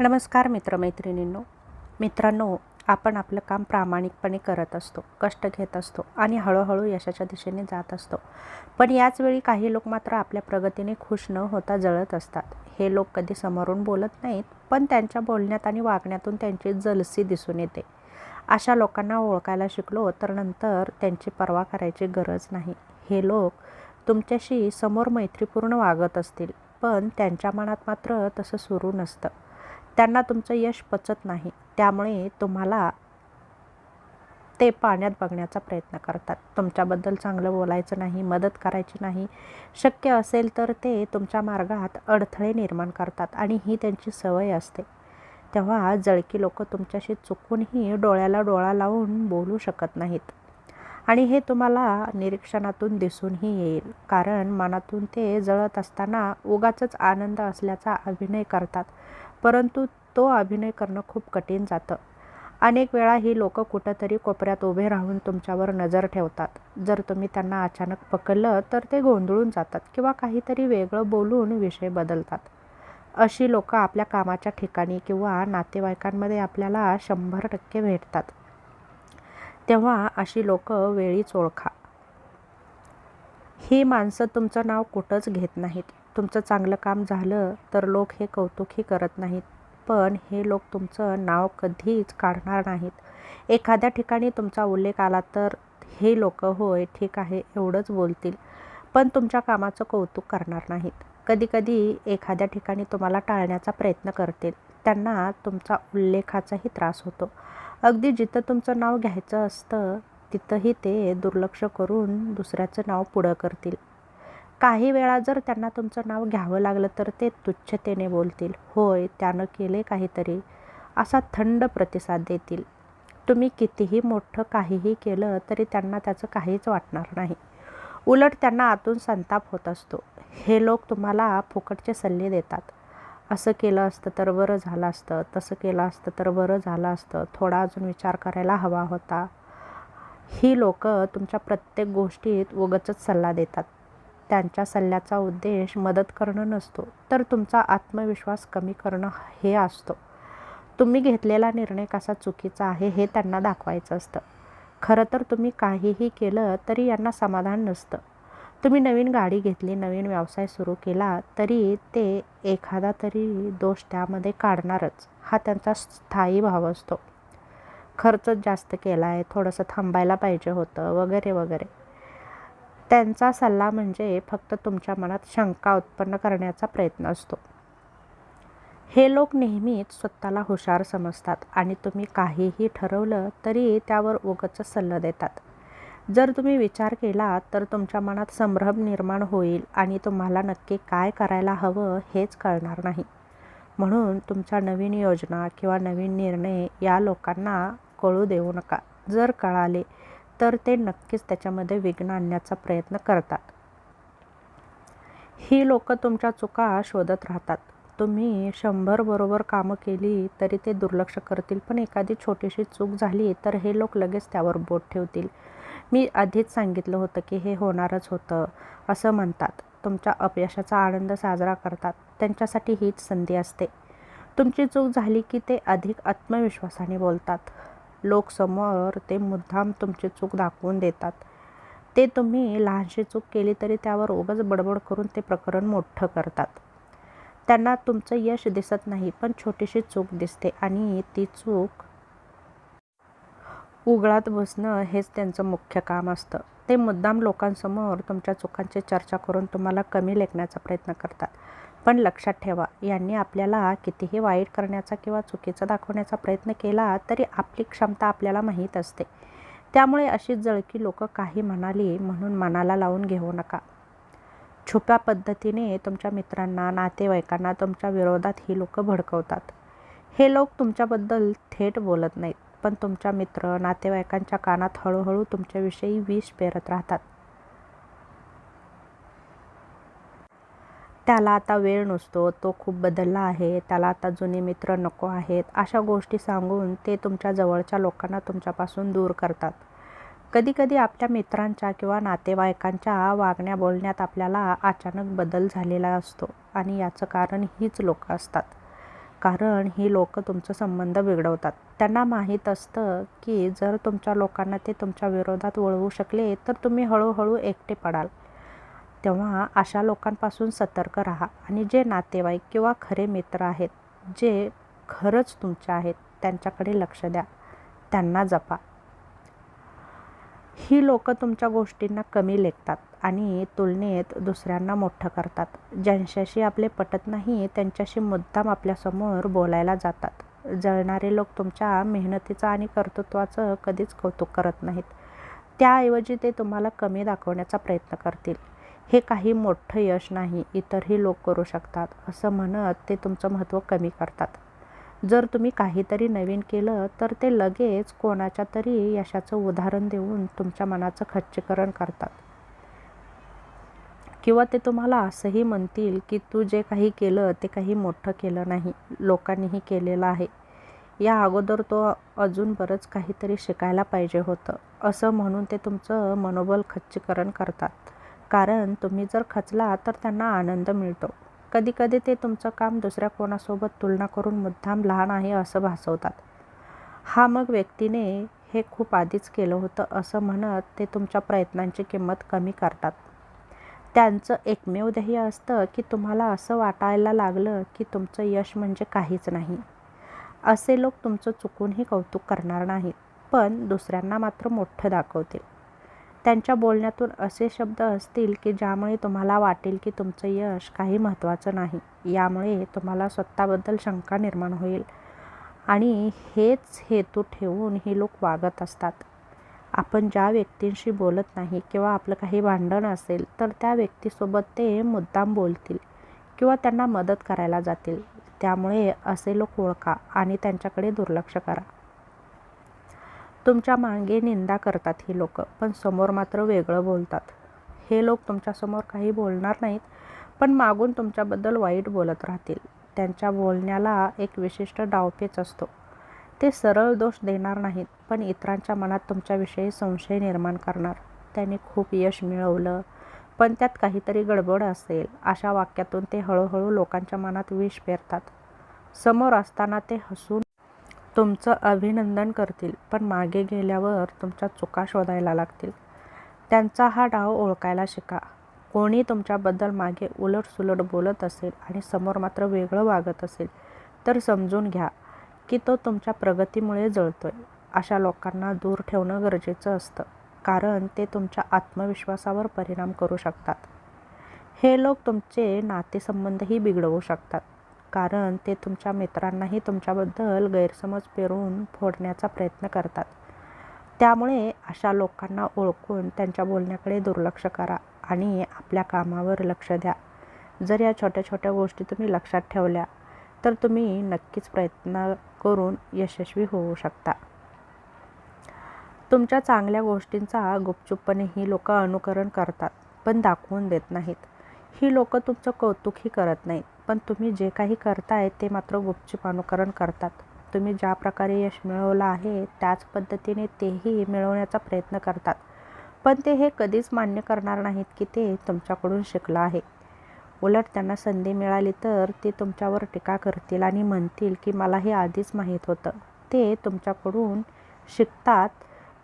नमस्कार मित्रमैत्रिणींनो. मित्रांनो आपण आपलं काम प्रामाणिकपणे करत असतो कष्ट घेत असतो आणि हळूहळू यशाच्या दिशेने जात असतो. पण याचवेळी काही लोक मात्र आपल्या प्रगतीने खुश न होता जळत असतात. हे लोक कधी समोरून बोलत नाहीत पण त्यांच्या बोलण्यात आणि वागण्यातून त्यांची जलसी दिसून येते. अशा लोकांना ओळखायला शिकलो तर नंतर त्यांची पर्वा करायची गरज नाही. हे लोक तुमच्याशी समोर मैत्रीपूर्ण वागत असतील पण त्यांच्या मनात मात्र तसं सुरू नसतं. त्यांना तुमचं यश पचत नाही. त्यामुळे तुम्हाला ते पाण्यात बघण्याचा प्रयत्न करतात. तुमच्याबद्दल चांगलं बोलायचं नाही मदत करायची नाही. शक्य असेल तर ते तुमच्या मार्गात अडथळे निर्माण करतात आणि ही त्यांची सवय असते. तेव्हा जळकी लोक तुमच्याशी चुकूनही डोळ्याला डोळा लावून बोलू शकत नाहीत. आणि हे तुम्हाला निरीक्षणातून दिसूनही येईल. कारण मनातून ते जळत असताना उगाच आनंद असल्याचा अभिनय करतात. परंतु तो अभिनय करणं खूप कठीण जातं. अनेक वेळा ही लोक कुठंतरी कोपऱ्यात उभे राहून तुमच्यावर नजर ठेवतात. जर तुम्ही त्यांना अचानक पकडलं तर ते गोंधळून जातात किंवा काहीतरी वेगळं बोलून विषय बदलतात. अशी लोक आपल्या कामाच्या ठिकाणी किंवा नातेवाईकांमध्ये आपल्याला शंभर टक्के भेटतात. तेव्हा अशी लोक वेळीच ओळखा. ही माणसं तुमचं नाव कुठंच घेत नाहीत. तुमचं चांगलं काम झालं तर लोक हे कौतुकही करत नाहीत. पण हे लोक तुमचं नाव कधीच काढणार नाहीत. एखाद्या ठिकाणी तुमचा उल्लेख आला तर हे लोक होय ठीक आहे एवढंच बोलतील. पण तुमच्या कामाचं कौतुक करणार नाहीत. कधीकधी एखाद्या ठिकाणी तुम्हाला टाळण्याचा प्रयत्न करतील. त्यांना तुमचा उल्लेखाचाही त्रास होतो. अगदी जिथं तुमचं नाव घ्यायचं असतं तिथंही ते दुर्लक्ष करून दुसऱ्याचं नाव पुढं करतील. काही वेळा जर त्यांना तुमचं नाव घ्यावं लागलं तर ते तुच्छतेने बोलतील. होय त्यानं केले काहीतरी. असा थंड प्रतिसाद देतील. तुम्ही कितीही मोठं काहीही केलं तरी त्यांना त्याचं काहीच वाटणार नाही. उलट त्यांना आतून संताप होत असतो. हे लोक तुम्हाला फुकटचे सल्ले देतात. असं केलं असतं तर बरं झालं असतं तसं केलं असतं तर बरं झालं असतं. थोडा अजून विचार करायला हवा होता. ही लोक तुमच्या प्रत्येक गोष्टीत उगचच सल्ला देतात. त्यांच्या सल्ल्याचा उद्देश मदत करणं नसतो तर तुमचा आत्मविश्वास कमी करणं हे असतो. तुम्ही घेतलेला निर्णय कसा चुकीचा आहे हे त्यांना दाखवायचं असतं. खरं तर तुम्ही काहीही केलं तरी यांना समाधान नसतं. तुम्ही नवीन गाडी घेतली नवीन व्यवसाय सुरू केला तरी ते एखादा तरी दोष त्यामध्ये काढणारच. हा त्यांचा स्थायी भाव असतो. खर्च जास्त केला आहे थोडंसं थांबायला पाहिजे होतं वगैरे वगैरे. त्यांचा सल्ला म्हणजे फक्त तुमच्या मनात शंका उत्पन्न करण्याचा प्रयत्न असतो. हे लोक नेहमीच स्वतःला हुशार समजतात आणि तुम्ही काहीही ठरवलं तरी त्यावर उगच सल्ला देतात. जर तुम्ही विचार केला तर तुमच्या मनात संभ्रम निर्माण होईल आणि तुम्हाला नक्की काय करायला हवं हेच कळणार नाही. म्हणून तुमच्या नवीन योजना किंवा नवीन निर्णय या लोकांना कळू देऊ नका. जर कळाले तर ते नक्कीच त्याच्यामध्ये विघ्न आणण्याचा प्रयत्न करतात. ही लोक तुमच्या चुका शोधत राहतात. तुम्ही शंभर बरोबर कामं केली तरी ते दुर्लक्ष करतील. पण एखादी छोटीशी चूक झाली तर हे लोक लगेच त्यावर बोट ठेवतील. मी आधीच सांगितलं होतं की हे होणारच होतं असं म्हणतात. तुमच्या अपयशाचा आनंद साजरा करतात. त्यांच्यासाठी हीच संधी असते. तुमची चूक झाली की ते अधिक आत्मविश्वासाने बोलतात. लोकसमोर ते मुद्दाम तुमची चूक दाखवून देतात. ते तुम्ही लहानशी चूक केली तरी त्यावर उगाच बडबड करून ते प्रकरण मोठं करतात. त्यांना तुमचं यश दिसत नाही पण छोटीशी चूक दिसते आणि ती चूक उघडात बसणं हेच त्यांचं मुख्य काम असतं. ते मुद्दाम लोकांसमोर तुमच्या चुकांची चर्चा करून तुम्हाला कमी लेखण्याचा प्रयत्न करतात. पण लक्षात ठेवा यांनी आपल्याला कितीही वाईट करण्याचा किंवा चुकीचा दाखवण्याचा प्रयत्न केला तरी आपली क्षमता आपल्याला माहीत असते. त्यामुळे अशी जळकी लोक काही म्हणाली म्हणून मनाला लावून घेऊ नका. छुप्या पद्धतीने तुमच्या मित्रांना नातेवाईकांना तुमच्या विरोधात ही लोक भडकवतात. हे लोक तुमच्याबद्दल थेट बोलत नाहीत पण तुमच्या मित्र नातेवाईकांच्या कानात हळूहळू तुमच्याविषयी विष पेरत राहतात. त्याला आता वेळ नसतो तो खूप बदलला आहे त्याला आता जुने मित्र नको आहेत अशा गोष्टी सांगून ते तुमच्या जवळच्या लोकांना तुमच्यापासून दूर करतात. कधीकधी आपल्या मित्रांच्या किंवा नातेवाईकांच्या वागण्या बोलण्यात आपल्याला अचानक बदल झालेला असतो आणि याचं कारण हीच लोक असतात. कारण ही लोक तुमचं संबंध बिघडवतात. त्यांना माहीत असतं की जर तुमच्या लोकांना ते तुमच्या विरोधात वळवू शकले तर तुम्ही हळूहळू एकटे पडाल. तेव्हा अशा लोकांपासून सतर्क राहा आणि जे नातेवाईक किंवा खरे मित्र आहेत जे खरंच तुमचे आहेत त्यांच्याकडे लक्ष द्या. त्यांना जपा. ही लोक तुमच्या गोष्टींना कमी लेखतात आणि तुलनेत दुसऱ्यांना मोठं करतात. ज्यांच्याशी आपले पटत नाही त्यांच्याशी मुद्दाम आपल्यासमोर बोलायला जातात. जळणारे लोक तुमच्या मेहनतीचं आणि कर्तृत्वाचं कधीच कौतुक करत नाहीत. त्याऐवजी ते तुम्हाला कमी दाखवण्याचा प्रयत्न करतील. हे काही मोठं यश नाही इतरही लोक करू शकतात असं म्हणत ते तुमचं महत्त्व कमी करतात. जर तुम्ही काहीतरी नवीन केलं तर ते लगेच कोणाच्या तरी यशाचं उदाहरण देऊन तुमच्या मनाचं खच्चीकरण करतात. किंवा ते तुम्हाला असंही म्हणतील की तू जे काही केलं ते काही मोठं केलं नाही लोकांनीही केलेलं आहे. या अगोदर तो अजून बरंच काहीतरी शिकायला पाहिजे होतं असं म्हणून ते तुमचं मनोबल खच्चीकरण करतात. कारण तुम्ही जर खचला तर त्यांना आनंद मिळतो. कधीकधी ते तुमचं काम दुसऱ्या कोणासोबत तुलना करून मुद्दाम लहान आहे असं भासवतात. हा मग व्यक्तीने हे खूप आधीच केलं होतं असं म्हणत ते तुमच्या प्रयत्नांची किंमत कमी करतात. त्यांचं एकमेव ध्येय असतं की तुम्हाला असं वाटायला लागलं की तुमचं यश म्हणजे काहीच नाही. असे लोक तुमचं चुकूनही कौतुक करणार नाहीत पण दुसऱ्यांना मात्र मोठं दाखवतील. त्यांच्या बोलण्यातून असे शब्द असतील की ज्यामुळे तुम्हाला वाटेल की तुमचं यश काही महत्त्वाचं नाही. यामुळे तुम्हाला स्वतःबद्दल शंका निर्माण होईल. आणि हेच हेतू ठेवून हे लोक वागत असतात. आपण ज्या व्यक्तींशी बोलत नाही किंवा आपलं काही भांडण असेल तर त्या व्यक्तीसोबत ते मुद्दाम बोलतील किंवा त्यांना मदत करायला जातील. त्यामुळे असे लोक ओळखा आणि त्यांच्याकडे दुर्लक्ष करा. तुमच्या मागे निंदा करतात ही लोक पण समोर मात्र वेगळं बोलतात. हे लोक तुमच्यासमोर काही बोलणार नाहीत पण मागून तुमच्याबद्दल वाईट बोलत राहतील. त्यांच्या बोलण्याला एक विशिष्ट डावपेच असतो. ते सरळ दोष देणार नाहीत पण इतरांच्या मनात तुमच्याविषयी संशय निर्माण करणार. त्यांनी खूप यश मिळवलं पण त्यात काहीतरी गडबड असेल अशा वाक्यातून ते हळूहळू लोकांच्या मनात विष पेरतात. समोर असताना ते हसून तुमचं अभिनंदन करतील पण मागे गेल्यावर तुमच्या चुका शोधायला लागतील. त्यांचा हा डाव ओळखायला शिका. कोणी तुमच्याबद्दल मागे उलटसुलट बोलत असेल आणि समोर मात्र वेगळं वागत असेल तर समजून घ्या की तो तुमच्या प्रगतीमुळे जळतोय. अशा लोकांना दूर ठेवणं गरजेचं असतं कारण ते तुमच्या आत्मविश्वासावर परिणाम करू शकतात. हे लोक तुमचे नातेसंबंधही बिघडवू शकतात. कारण ते तुमच्या मित्रांनाही तुमच्याबद्दल गैरसमज पेरून फोडण्याचा प्रयत्न करतात. त्यामुळे अशा लोकांना ओळखून त्यांच्या बोलण्याकडे दुर्लक्ष करा आणि आपल्या कामावर लक्ष द्या. जर या छोट्या छोट्या गोष्टी तुम्ही लक्षात ठेवल्या तर तुम्ही नक्कीच प्रयत्न करून यशस्वी होऊ शकता. तुमच्या चांगल्या गोष्टींचा गुपचूपपणे ही लोक अनुकरण करतात पण दाखवून देत नाहीत. ही लोक तुमचं कौतुकही करत नाहीत. पण तुम्ही जे काही करताय ते मात्र गुपचूप अनुकरण करतात. तुम्ही ज्या प्रकारे यश मिळवलं आहे त्याच पद्धतीने तेही मिळवण्याचा प्रयत्न करतात. पण ते हे कधीच मान्य करणार नाहीत की ते तुमच्याकडून शिकलं आहे. उलट त्यांना संधी मिळाली तर ते तुमच्यावर टीका करतील आणि म्हणतील की मला हे आधीच माहीत होतं. ते तुमच्याकडून शिकतात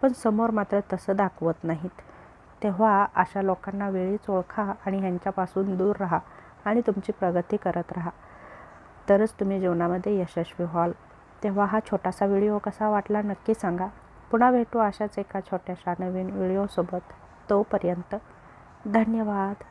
पण समोर मात्र तसं दाखवत नाहीत. तेव्हा अशा लोकांना वेळीच ओळखा आणि ह्यांच्यापासून दूर राहा. आणि तुमची प्रगती करत राहा. तरच तुम्ही जीवनामध्ये यशस्वी व्हाल. तेव्हा हा छोटासा व्हिडिओ कसा वाटला नक्की सांगा. पुन्हा भेटू अशाच एका छोट्याशा नवीन व्हिडिओसोबत. तोपर्यंत धन्यवाद.